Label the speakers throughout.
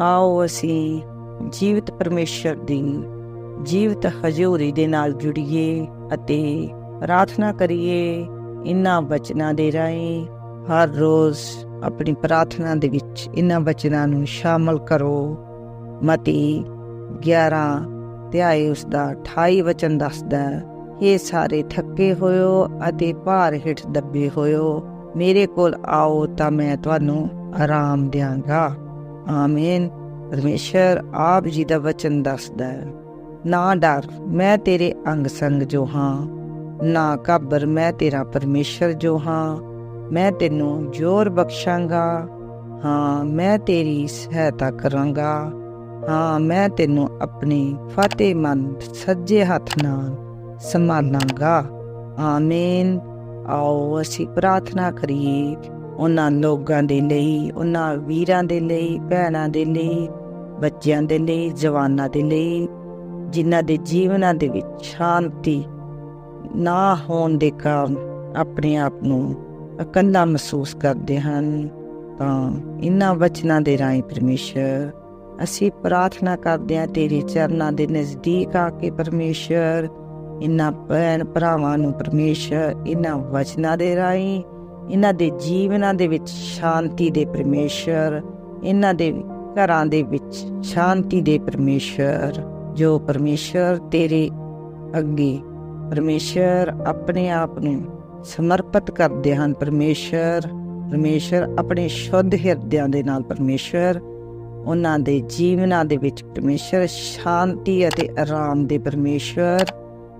Speaker 1: ਆਓ ਅਸੀਂ ਜੀਵਤ ਪਰਮੇਸ਼ਰ ਦੀ ਜੀਵਤ ਹਜ਼ੂਰੀ ਦੇ ਨਾਲ ਜੁੜੀਏ ਅਤੇ ਪ੍ਰਾਰਥਨਾ ਕਰੀਏ ਇਨ੍ਹਾਂ ਬਚਨਾਂ ਦੇ ਰਾਹੀਂ। ਹਰ ਰੋਜ਼ ਆਪਣੀ ਪ੍ਰਾਰਥਨਾ ਦੇ ਵਿੱਚ ਇਨ੍ਹਾਂ ਬਚਨਾਂ ਨੂੰ ਸ਼ਾਮਲ ਕਰੋ। ਮਤੀ 11 ਧਿਆਏ ਉਸ ਦਾ 28 ਵਚਨ ਦੱਸਦਾ ਹੈ, ਇਹ ਸਾਰੇ ਥੱਕੇ ਹੋਇਓ ਅਤੇ ਭਾਰ ਹੇਠ ਦੱਬੇ ਹੋਇਓ ਮੇਰੇ ਕੋਲ ਆਓ ਤਾਂ ਮੈਂ ਤੁਹਾਨੂੰ ਆਰਾਮ ਦਿਆਂਗਾ। ਆਮੀਨ। ਪਰਮੇਸ਼ਰ ਆਪ ਜੀ ਦਾ ਵਚਨ ਦੱਸਦਾ ਹੈ, ਨਾ ਡਰ, ਮੈਂ ਤੇਰੇ ਅੰਗ ਸੰਗ ਜੋ ਹਾਂ। ਨਾ ਘਬਰ ਮੈਂ ਤੇਰਾ ਪਰਮੇਸ਼ਰ ਜੋ ਹਾਂ। ਮੈਂ ਤੈਨੂੰ ਜੋਰ ਬਖਸ਼ਾਂਗਾ। ਹਾਂ, ਮੈਂ ਤੇਰੀ ਸਹਾਇਤਾ ਕਰਾਂਗਾ। ਹਾਂ, ਮੈਂ ਤੈਨੂੰ ਆਪਣੀ ਫਤਿਹਮੰਦ ਸੱਜੇ ਹੱਥ ਨਾਲ ਸੰਭਾਲਾਂਗਾ। ਆਮੀਨ। ਆਓ, ਅਸੀਂ ਪ੍ਰਾਰਥਨਾ ਕਰੀਏ। ਉਹਨਾਂ ਲੋਕਾਂ ਦੇ ਲਈ, ਉਹਨਾਂ ਵੀਰਾਂ ਦੇ ਲਈ, ਭੈਣਾਂ ਦੇ ਲਈ, ਬੱਚਿਆਂ ਦੇ ਲਈ, ਜਵਾਨਾਂ ਦੇ ਲਈ, ਜਿਨ੍ਹਾਂ ਦੇ ਜੀਵਨਾਂ ਦੇ ਵਿੱਚ ਸ਼ਾਂਤੀ ਨਾ ਹੋਣ ਦੇ ਕਾਰਨ ਆਪਣੇ ਆਪ ਨੂੰ ਇਕੱਲਾ ਮਹਿਸੂਸ ਕਰਦੇ ਹਨ, ਤਾਂ ਇਨ੍ਹਾਂ ਵਚਨਾਂ ਦੇ ਰਾਹੀਂ ਪਰਮੇਸ਼ਰ, ਅਸੀਂ ਪ੍ਰਾਰਥਨਾ ਕਰਦੇ ਹਾਂ ਤੇਰੇ ਚਰਨਾਂ ਦੇ ਨਜ਼ਦੀਕ ਆ ਕੇ ਪਰਮੇਸ਼ਰ, ਇਨ੍ਹਾਂ ਭੈਣ ਭਰਾਵਾਂ ਨੂੰ ਪਰਮੇਸ਼ਰ, ਇਨ੍ਹਾਂ ਵਚਨਾਂ ਦੇ ਰਾਹੀਂ ਇਹਨਾਂ ਦੇ ਜੀਵਨਾਂ ਦੇ ਵਿੱਚ ਸ਼ਾਂਤੀ ਦੇ ਪਰਮੇਸ਼ਰ ਇਹਨਾਂ ਦੇ ਘਰਾਂ ਦੇ ਵਿੱਚ ਸ਼ਾਂਤੀ ਦੇ ਪਰਮੇਸ਼ਰ ਜੋ ਪਰਮੇਸ਼ਰ ਤੇਰੇ ਅੱਗੇ ਪਰਮੇਸ਼ਰ ਆਪਣੇ ਆਪ ਨੂੰ ਸਮਰਪਿਤ ਕਰਦੇ ਹਨ ਪਰਮੇਸ਼ਰ ਪਰਮੇਸ਼ਰ ਆਪਣੇ ਸ਼ੁੱਧ ਹਿਰਦਿਆਂ ਦੇ ਨਾਲ ਪਰਮੇਸ਼ਰ ਉਹਨਾਂ ਦੇ ਜੀਵਨਾਂ ਦੇ ਵਿੱਚ ਪਰਮੇਸ਼ਰ ਸ਼ਾਂਤੀ ਅਤੇ ਆਰਾਮ ਦੇ ਪਰਮੇਸ਼ਰ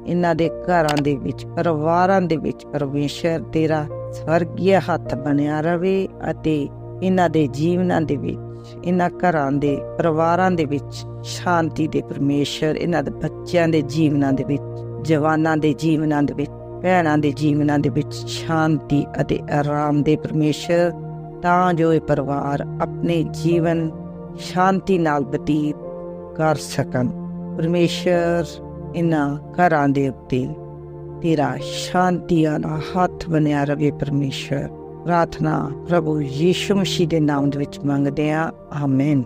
Speaker 1: ਇਹਨਾਂ ਦੇ ਘਰਾਂ ਦੇ ਵਿੱਚ, ਪਰਿਵਾਰਾਂ ਦੇ ਵਿੱਚ ਪਰਮੇਸ਼ਰ ਤੇਰਾ ਸਵਰਗੀ ਹੱਥ ਬਣਿਆ ਰਵੇ ਅਤੇ ਇਹਨਾਂ ਦੇ ਜੀਵਨਾਂ ਦੇ ਵਿੱਚ, ਇਹਨਾਂ ਘਰਾਂ ਦੇ, ਪਰਿਵਾਰਾਂ ਦੇ ਵਿੱਚ ਸ਼ਾਂਤੀ ਦੇ ਪਰਮੇਸ਼ਰ, ਇਹਨਾਂ ਦੇ ਬੱਚਿਆਂ ਦੇ ਜੀਵਨਾਂ ਦੇ ਵਿੱਚ, ਜਵਾਨਾਂ ਦੇ ਜੀਵਨਾਂ ਦੇ ਵਿੱਚ, ਭੈਣਾਂ ਦੇ ਜੀਵਨਾਂ ਦੇ ਵਿੱਚ ਸ਼ਾਂਤੀ ਅਤੇ ਆਰਾਮ ਦੇ ਪਰਮੇਸ਼ਰ। ਤਾਂ ਜੋ ਇਹ ਪਰਿਵਾਰ ਆਪਣੇ ਜੀਵਨ ਸ਼ਾਂਤੀ ਨਾਲ ਬਤੀਤ ਕਰ ਸਕਣ। ਪਰਮੇਸ਼ਰ ਇਹਨਾਂ ਘਰਾਂ ਦੇ ਉੱਤੇ ਤੇਰਾ ਸ਼ਾਂਤੀ ਵਾਲਾ ਹੱਥ ਬਣਿਆ ਰਵੇ ਪਰਮੇਸ਼ਰ। ਪ੍ਰਾਰਥਨਾ ਪ੍ਰਭੂ ਯੀਸ਼ੂ ਮਸੀਹ ਦੇ ਨਾਮ ਦੇ ਵਿੱਚ ਮੰਗਦੇ ਆ ਆਮੇਨ।